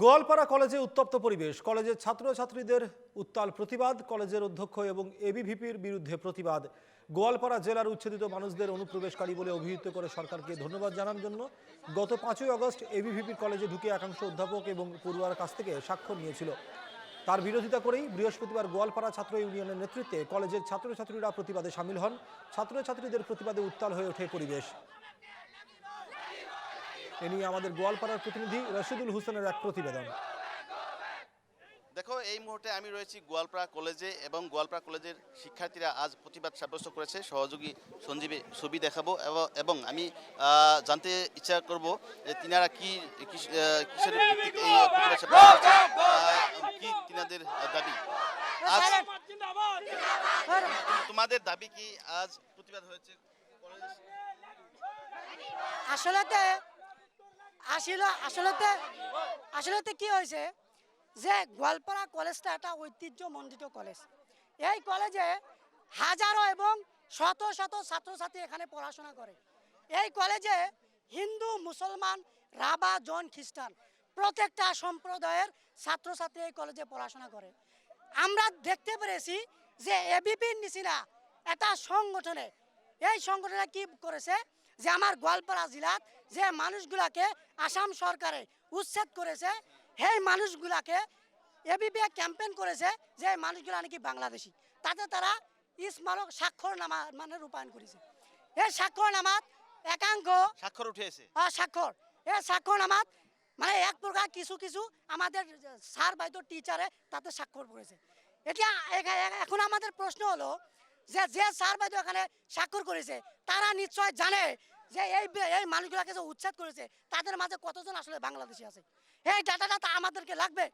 গোয়ালপাড়া কলেজে উত্তপ্ত পরিবেশ। কলেজের ছাত্রছাত্রীদের উত্তাল প্রতিবাদ, কলেজের অধ্যক্ষ এবং এবিভিপির বিরুদ্ধে প্রতিবাদ। গোয়ালপাড়া জেলার উচ্ছেদিত মানুষদের অনুপ্রবেশকারী বলে অভিহিত করে সরকারকে ধন্যবাদ জানার জন্য গত পাঁচই আগস্ট এবিভিপির কলেজে ঢুকে একাংশ অধ্যাপক এবং পড়ুয়ার কাছ থেকে স্বাক্ষর নিয়েছিল। তার বিরোধিতা করেই বৃহস্পতিবার গোয়ালপাড়া ছাত্র ইউনিয়নের নেতৃত্বে কলেজের ছাত্রছাত্রীরা প্রতিবাদে সামিল হন। ছাত্রছাত্রীদের প্রতিবাদে উত্তাল হয়ে ওঠে পরিবেশ। এ নিয়ে আমাদের গোয়ালপাড়ার প্রতিনিধি রশিদুল হোসেনের এক প্রতিবেদন। দেখো এই মুহূর্তে আমি রয়েছি গোয়ালপাড়া কলেজে এবং গোয়ালপাড়া কলেজের শিক্ষার্থীরা আজ প্রতিবাদ সাব্যস্ত করেছে। সহযোগী সঞ্জীবী ছবি দেখাবো এবং- আমি জানতে ইচ্ছা করব যে তিনারা কি কিসের কি তিনাদের দাবি? আজ তোমাদের দাবি কি আজ প্রতিবাদ হয়েছে? আসলেতে আসলে আসলেতে আসলেতে কি হয়েছে যে গোয়ালপাড়া কলেজটা একটা ঐতিহ্যমণ্ডিত কলেজ। এই কলেজে হাজারো এবং শত শত ছাত্রছাত্রী এখানে পড়াশোনা করে। এই কলেজে হিন্দু, মুসলমান, রাবা, জন, খ্রিস্টান প্রত্যেকটা সম্প্রদায়ের ছাত্রছাত্রী এই কলেজে পড়াশোনা করে। আমরা দেখতে পেরেছি যে এবিপির নিচিনা একটা সংগঠনে এই সংগঠনে কি করেছে? যে আমার গোয়ালপাড়া জেলাত যে মানুষগুলাকে আসাম সরকারে উচ্ছেদ করেছে সেই মানুষগুলাকে এবিপি ক্যাম্পেইন করেছে যে মানুষগুলা নাকি বাংলাদেশি। তাতে তারা ইসমারক স্বাক্ষর নামা মানে রূপায়ণ করেছে। এই স্বাক্ষর নামাত একাংশ স্বাক্ষর উঠেছে স্বাক্ষর। এই স্বাক্ষর নামাত মানে এক প্রকার কিছু কিছু আমাদের স্যার বাইতো টিচারে তাতে স্বাক্ষর করেছে। এটা এখন আমাদের প্রশ্ন হলো যে যে স্যার বাইতো এখানে স্বাক্ষর করেছে তারা নিশ্চয় জানে যে এই এই মানুষগুলোকে যে উচ্ছেদ করেছে, তাদের মাঝে কতজন আসলে বাংলাদেশি আছে? এই ডাটাটা তো আমাদেরকে লাগবে।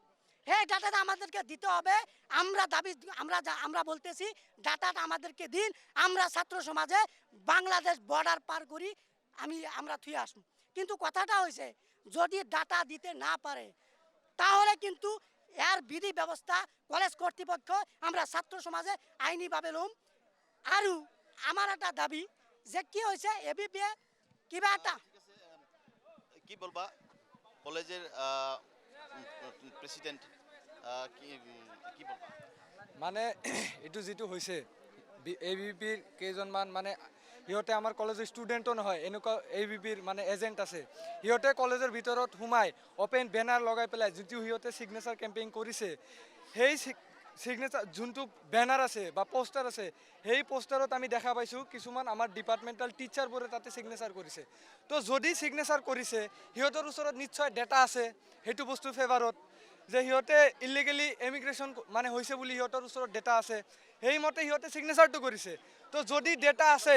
এই ডাটাটা আমাদেরকে দিতে হবে। আমরা দাবি, আমরা আমরা বলতেছি, ডাটাটা আমাদেরকে দিন। আমরা ছাত্র সমাজে বাংলাদেশ বর্ডার পার করি, আমি, আমরা থুয়ে আসব। কিন্তু কথাটা হয়েছে যদি ডাটা দিতে না পারে, তাহলে কিন্তু এর বিধি ব্যবস্থা কলেজ কর্তৃপক্ষ, আমরা ছাত্র সমাজে আইনিভাবে লম। আৰু আমার একটা দাবি, যে কি হয়েছে এবিপি কিবা একটা কি বলবা? কলেজের প্রেসিডেন্ট কি কি বলবা? মানে এইটো যিটো হৈছে এ বি পিৰ কেইজনমান মানে সিহঁতে আমাৰ কলেজৰ ষ্টুডেণ্টো নহয় এনেকুৱা এ বি পিৰ মানে এজেণ্ট আছে। সিহঁতে কলেজৰ ভিতৰত সোমাই অপেন বেনাৰ লগাই পেলাই যিটো সিহঁতে ছিগনেচাৰ কেম্পেইন কৰিছে সেই ছিগনেচাৰ যোনটো বেনাৰ আছে বা পোষ্টাৰ আছে সেই পোষ্টাৰত আমি দেখা পাইছোঁ কিছুমান আমাৰ ডিপাৰ্টমেণ্টেল টিচাৰবোৰে তাতে ছিগনেচাৰ কৰিছে। তো যদি ছিগনেচাৰ কৰিছে সিহঁতৰ ওচৰত নিশ্চয় ডেটা আছে সেইটো বস্তুৰ ফেভাৰত যে সিহঁতে ইলিগেলি এমিগ্ৰেশ্যন মানে হৈছে বুলি সিহঁতৰ ওচৰত ডেটা আছে সেইমতে সিহঁতে ছিগনেচাৰটো কৰিছে। তো যদি ডেটা আছে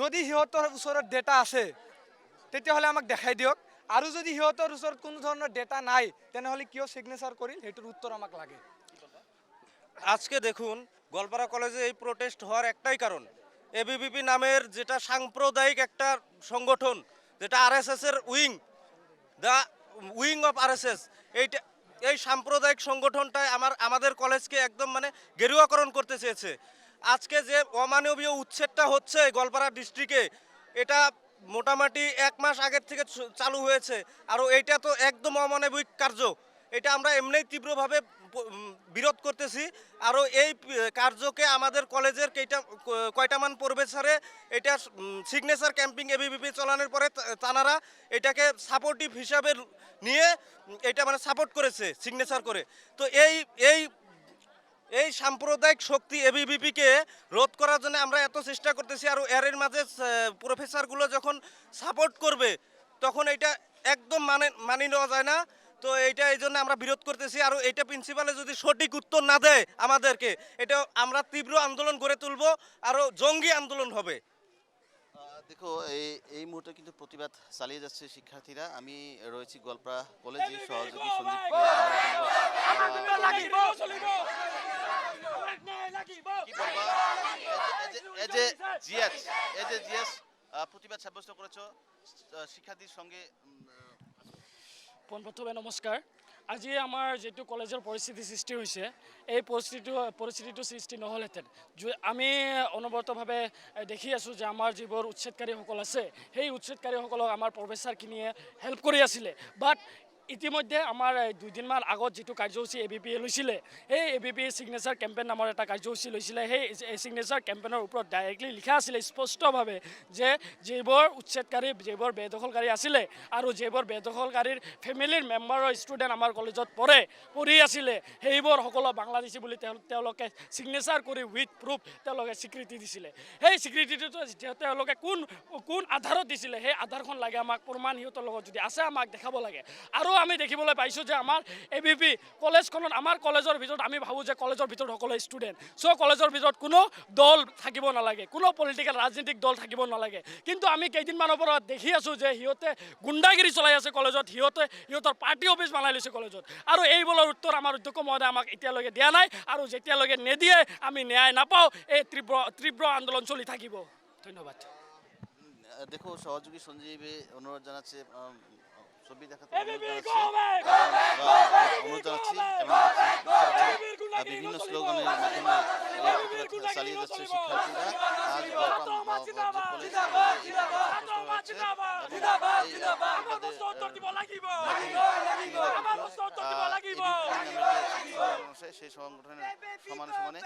যদি সিহঁতৰ ওচৰত ডেটা আছে তেতিয়াহ'লে আমাক দেখাই দিয়ক। আৰু যদি সিহঁতৰ ওচৰত কোনো ধৰণৰ ডেটা নাই, তেনেহ'লে কিয় ছিগনেচাৰ কৰিল সেইটোৰ উত্তৰ আমাক লাগে। আজকে দেখুন গোয়ালপাড়া কলেজে এই প্রোটেস্ট হওয়ার একটাই কারণ এবিভিপি নামের যেটা সাম্প্রদায়িক একটা সংগঠন, যেটা আরএসএস এর wing, the wing of RSS এইটা এই সাম্প্রদায়িক সংগঠনটাই আমার আমাদের কলেজকে একদম মানে গেরুয়াকরণ করতে চেয়েছে। আজকে যে অমানবীয় উচ্ছেদটা হচ্ছে গোয়ালপাড়া ডিস্ট্রিক্টে এটা মোটামুটি এক মাস আগের থেকে চালু হয়েছে। আর এইটা তো একদম অমানবিক কার্য। এটা আমরা এমনিই তীব্রভাবে বিরোধ করতেছি। আরও এই কার্যকে আমাদের কলেজের কেইটা কয়টামান প্রফেসরে এটা সিগনেচার ক্যাম্পিং এবিবিপি চালানোর পরে তানারা এটাকে সাপোর্টিভ হিসাবে নিয়ে এটা মানে সাপোর্ট করেছে সিগনেচার করে। তো এই এই এই সাম্প্রদায়িক শক্তি এবিভিপিকে রোধ করার জন্য আমরা এত চেষ্টা করতেছি আর এর মাঝে প্রফেসরগুলো যখন সাপোর্ট করবে তখন এটা একদম মানে মানি নেওয়া যায় না। তো এইটা এই জন্য আমরা বিরোধ করতেছি। আর এটা প্রিন্সিপালে যদি সঠিক উত্তর না দেয় আমাদেরকে এটা আমরা তীব্র আন্দোলন গড়ে তুলবো আরও জঙ্গি আন্দোলন হবে। দেখো এই এই মুহূর্তে কিন্তু প্রতিবাদ চালিয়ে যাচ্ছে শিক্ষার্থীরা। আমি রয়েছি গোয়ালপাড়া কলেজে সহযোগী সঞ্জীব জিএস জিএস প্রতিবাদ সাব্যস্ত করেছ শিক্ষার্থীর সঙ্গে আহ, নমস্কাৰ আজি আমাৰ যিটো কলেজৰ পৰিস্থিতি সৃষ্টি হৈছে এই পৰিস্থিতিটো পৰিস্থিতিটো সৃষ্টি নহ'লহেঁতেন। আমি অনবৰতভাৱে দেখি আছোঁ যে আমাৰ যিবোৰ উচ্ছেদকাৰীসকল আছে সেই উচ্ছেদকাৰীসকলক আমাৰ প্ৰফেচাৰখিনিয়ে হেল্প কৰি আছিলে। বাট ইতিমধ্যে আমাৰ দুদিনমান আগত যিটো কাৰ্যসূচী এ বি পি এ লৈছিলে, সেই A B P signature campaign নামৰ এটা কাৰ্যসূচী লৈছিলে। সেই ছিগনেচাৰ কেম্পেইনৰ ওপৰত ডাইৰেক্টলি লিখা আছিলে স্পষ্টভাৱে যে যিবোৰ উচ্ছেদকাৰী, যিবোৰ বেদখলকাৰী আছিলে আৰু যিবোৰ বেদখলকাৰীৰ ফেমিলিৰ মেম্বাৰৰ ষ্টুডেণ্ট আমাৰ কলেজত পঢ়ে, পঢ়ি আছিলে, সেইবোৰ সকলো বাংলাদেশী বুলি তেওঁ, তেওঁলোকে ছিগনেচাৰ কৰি উইথ প্ৰুফ তেওঁলোকে স্বীকৃতি দিছিলে। সেই স্বীকৃতিটো তেওঁলোকে কোন কোন আধাৰত দিছিলে, সেই আধাৰখন লাগে আমাক, প্ৰমাণ সিহঁতৰ লগত যদি আছে, আমাক দেখাব লাগে। আৰু আমি দেখিবলৈ পাইছোঁ যে আমাৰ এ বি পি কলেজখনত, আমাৰ কলেজৰ ভিতৰত, আমি ভাবোঁ যে কলেজৰ ভিতৰত সকলো ষ্টুডেণ্ট চ' কলেজৰ ভিতৰত কোনো দল থাকিব নালাগে, কোনো পলিটিকেল ৰাজনীতিক দল থাকিব নালাগে। কিন্তু আমি কেইদিনমানৰ পৰা দেখি আছোঁ যে সিহঁতে গুণ্ডাগিৰি চলাই আছে কলেজত, সিহঁতে, সিহঁতৰ পাৰ্টি অফিচ বনাই লৈছে কলেজত। আৰু এইবোৰৰ উত্তৰ আমাৰ অধ্যক্ষ মহোদয়ে আমাক এতিয়ালৈকে দিয়া নাই আৰু যেতিয়ালৈকে নিদিয়ে, আমি ন্যায় নাপাওঁ, এই তীব্ৰ তীব্ৰ আন্দোলন চলি থাকিব। ধন্যবাদ। দেখো, সহযোগী সঞ্জীবে অনুরোধ জানাচ্ছে ছবি দেখাতে অনুরোধ জানাচ্ছি এবং বিভিন্ন স্লোগানের মাধ্যমে চালিয়ে যাচ্ছে শিক্ষার্থীরা আজ সেই সংগঠনের সমানে সমানে